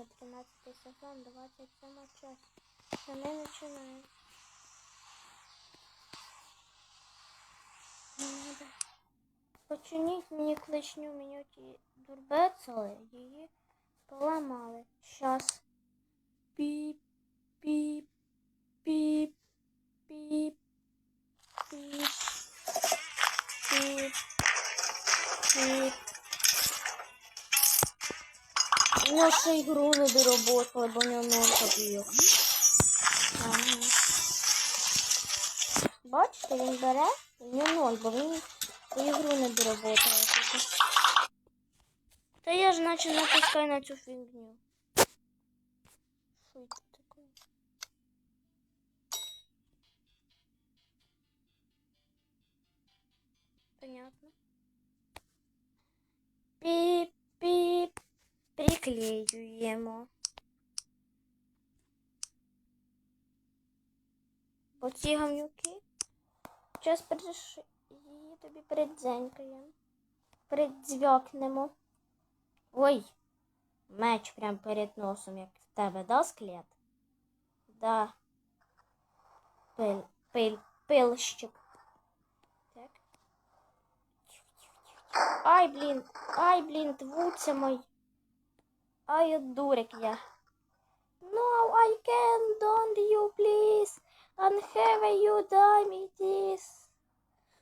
Алиса, 13 сезон, 27 часть. Начинаем. Надо починить мені клешню мені ті дурбецели, її поламали. Щас. Піп, піп, піп, піп, піп, піп, піп. Ну, ще ігру не доработали, бо не ножка б'є. Ага. Бачите, він бере, в нього ноль, бо він ігру не доработали. тільки. Та я ж наче натискаю на цю фігню. Що це таке? Понятно. Приклеюємо. Оці гамнюки. Зараз переш... її тобі передзенькаємо. Передзвякнемо. Ой, меч прям перед носом, як в тебе, да, склет? Да. Пил, пил, пилщик. Так. Ай, блін, ай, блін, твуться мої. Ай, дурик я. No, I can, don't you please. And have you done me this?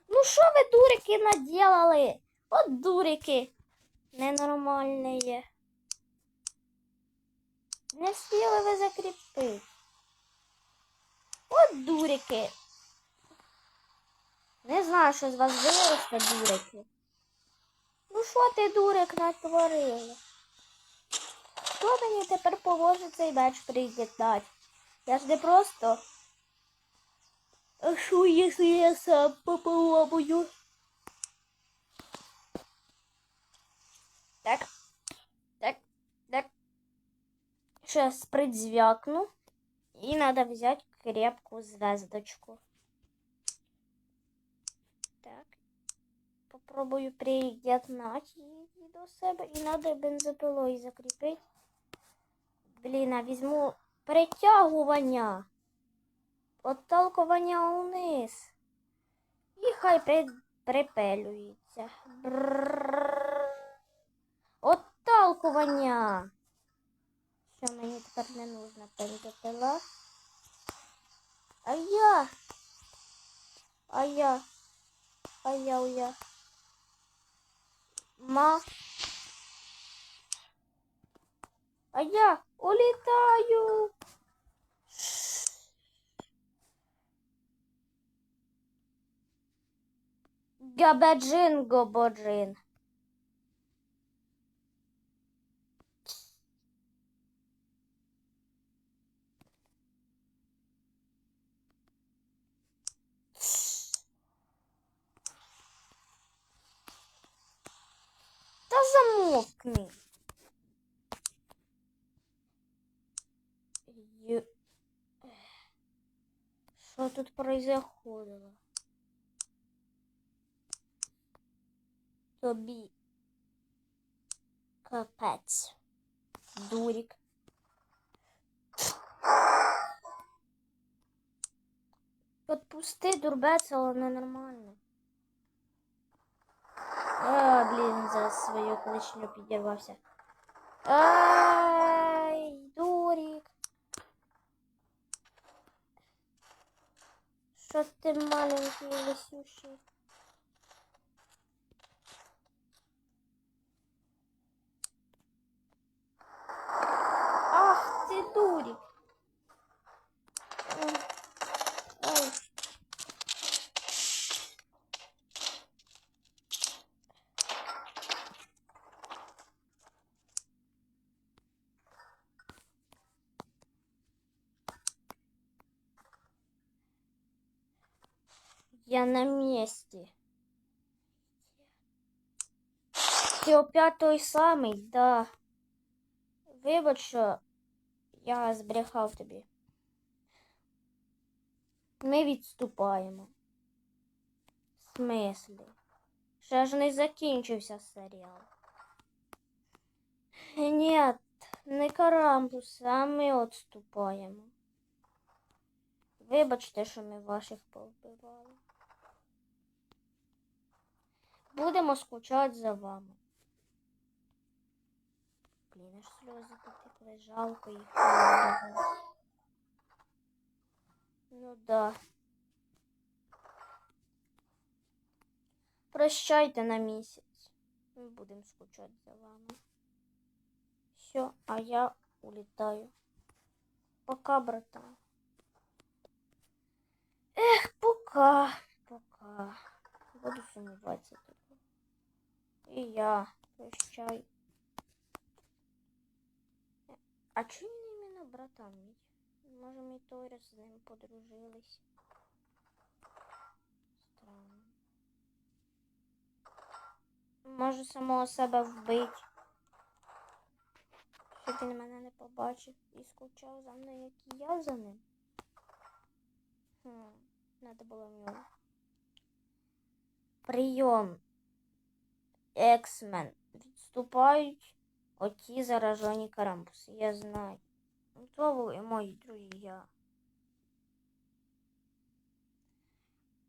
Ну що ви, дурики, наделали? От дурики. Ненормальні. Не встигли ви закріпити. От дурики. Не знаю, що з вас виросте, дурики. Ну що ти, дурик, натворила? Хто мені тепер положить цей меч приєднати? Я ж не просто. А що, якщо я сам попробую? Так. Так. Так. Сейчас придзвякну. И надо взять крепкую звездочку. Так. Попробую приєднати її до себе. І надо бензопилою закріпити. Блін, а візьму притягування. Отталкування униз. І хай при... припелюється. Отталкування. Що мені тепер не нужна бензопила. А я. А я. А я, я. Ма. А я улітаю. Габаджин гободжин. Що тут произоходило? Тобі капець. Дурик. Подпусти дурбець, але ненормально. А, блін, за свою кличню підірвався. Ай, дурик. Що ти маленький лисющий? Ах ты дурик. М, ай. Я на месте. Ти опять той самий, да. Вибач, що я збрехав тобі. Ми відступаємо. В смислі? Ще ж не закінчився серіал. Ні, не карамбус, а ми відступаємо. Вибачте, що ми ваших повбивали. Будемо скучати за вами. Блін, аж сльози потекли, жалко їх. Ну да. Прощайте на місяць. Ми будемо скучати за вами. Все, а я улітаю. Пока, братан. Ех, пока, пока. Буду сумніватися тобі. І я. Прощай. А чому іменно братан мій? Може, ми раз з ним подружились. Странно. Може самого себе вбить. Щоб він мене не побачив і скучав за мною, як і я за ним. Хм, надо було в нього. Прийом. Ексмен. Відступають оті заражені карамбуси. Я знаю. То були мої друзі.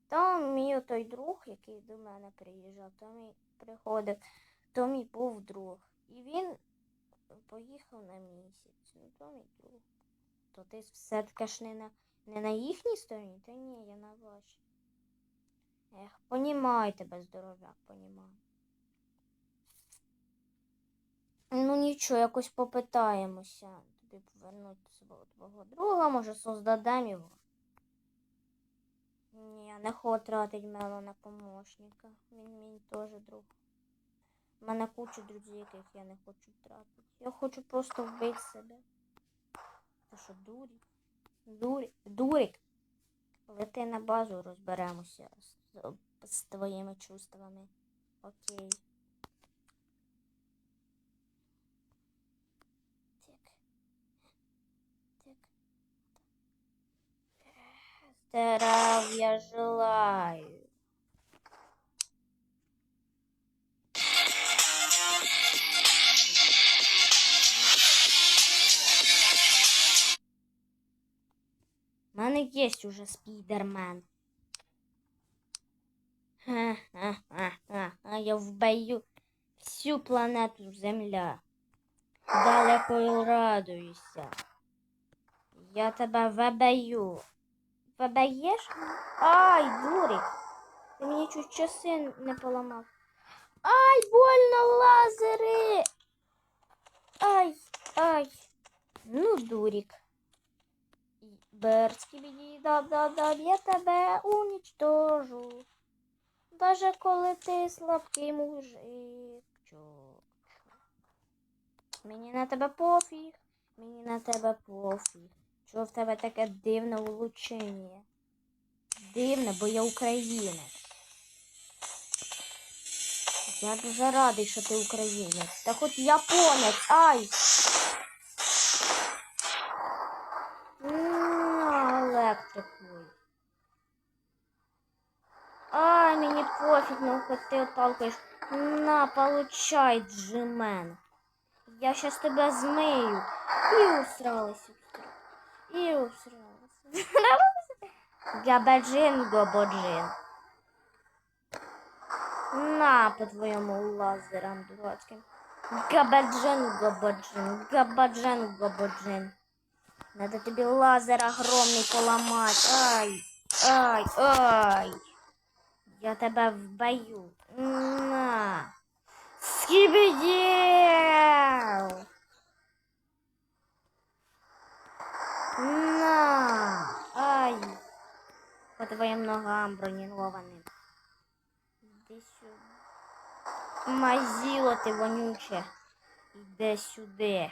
Там мій той друг, який до мене приїжджав, то мій приходив, то мій був друг. І він поїхав на місяць. Ну, то мій друг. То ти все-таки ж не на, не на їхній стороні? Та ні, я на вашій. Ех, понімай тебе, здоров'як, понімай. Ну нічого, якось попитаємося тобі повернути свого твого друга, може создадемо його. Ні, я не хочу тратити Мело на помощника. Він мій теж друг. У мене куча друзів, яких я не хочу втратити. Я хочу просто вбити себе. Ти що, дурік? Дурік? Дурік? Лети на базу, розберемося з, з твоїми чувствами. Окей. Здравия желаю. Мене є уже. Ха-ха-ха-ха. А я вбою всю планету Земля. Далеко радуйся. Я тебе вибаю. Вибаєш? Ай, дурик. Ти мені чуть часи не поламав. Ай, больно лазери. Ай, ай. Ну, дурик. Берський біді, даб-даб-даб, я тебе унічтожу. Даже коли ти слабкий мужик. Чок. Мені на тебе пофіг. Мені на тебе пофіг. Чого в тебе таке дивне влучення? Дивне, бо я українець. Я дуже радий, що ти українець. Та хоч японець, ай! Електрикуй. Ай, мені пофіг, ну хоч ти отталкаєш. На, получай, джимен. Я щас тебе змию. І усралась. І усралась. Габаджин, гободжин. На, по твоєму лазерам дурацьким. Габаджин, гободжин. Габаджин, гободжин. Надо тобі лазер огромний поламати. Ай, ай, ай. Я тебе вбою. На. Скибидел. На. Ай. По твоим ногам бронированным. Іди сюди. Мазіло ти вонюче. Іди сюди.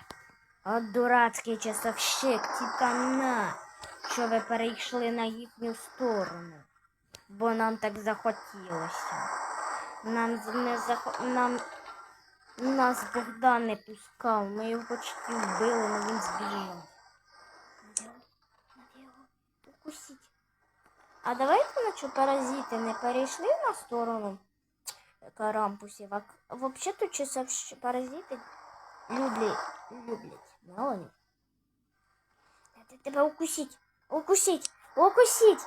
От дурацький часовщик, тітана, що ви перейшли на їхню сторону. Бо нам так захотілося. Нам не захо... нам нас Богдан не пускав. Ми його почти вбили, але він збіжав. Надо його- надо його укусити. А давайте на що паразити не перейшли на сторону карампусів. А взагалі-то часовщ... паразити люблять, люблять Мелані. Надо тебе укусить. Укусить. Укусить.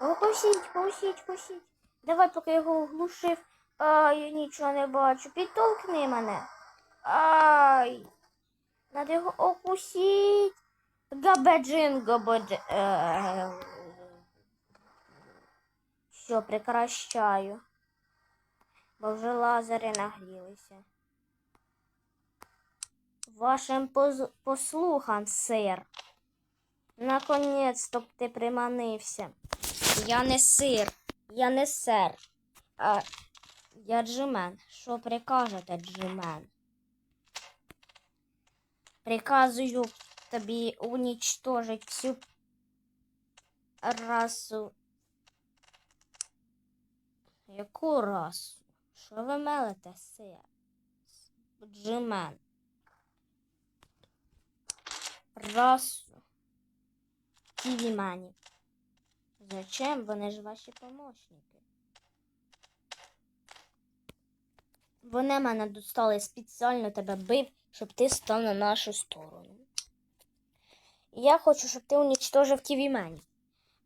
Укусить, укусить, укусить. Давай, поки я його оглушив. Ай, я нічого не бачу. Підтолкни мене. Ай. Надо його укусить. Габаджин, габаджин. Все, прекращаю. Бо вже лазери нагрілися. Вашим поз- послухам, сир. Наконець-то ти приманився. Я не сир, я не сер. А я джимен. Що прикажете, джимен? Приказую тобі унічтожить всю расу. Яку расу? Що ви мелите, сир? Джимен. Расу. Тівіманів. Зачем? Вони ж ваші помощники. Вони мене достали спеціально тебе бив, щоб ти став на нашу сторону. Я хочу, щоб ти унічтожив тівіманів.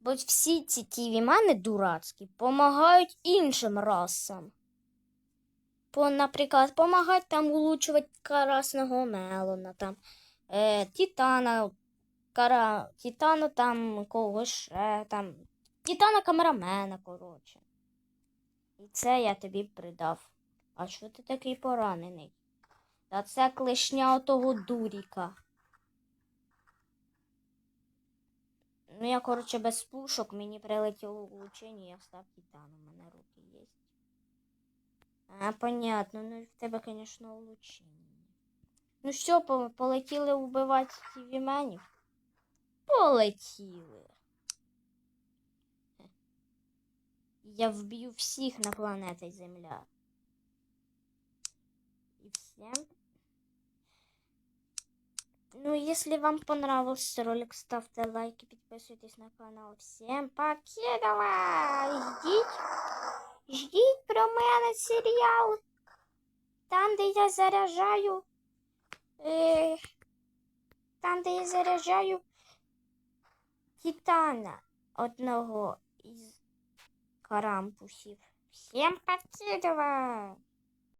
Бо всі ці тівімани дурацькі допомагають іншим расам. По, наприклад, допомагають там улучшувати красного мелона, там, е, титана, кара, титана там когось ще, там, титана камерамена, коротше. І це я тобі придав. А що ти такий поранений? Та це клешня отого дуріка. Ну, я, коротше, без пушок, мені прилетіло влучення, я став титаном, у мене руки є. А, понятно, ну в тебе, звісно, влучення. Ну що, по- полетіли вбивати тівіменів? Полетіли. Я вб'ю всіх на планеті Земля. И всем. Ну, если вам понравился ролик, ставьте лайки, подписывайтесь на канал. Всем покедова! Ждіть, ждіть про мене серіал. Там, де я заряджаю. Е, там, де я заряджаю Титана одного із карампусів. Всем покедова!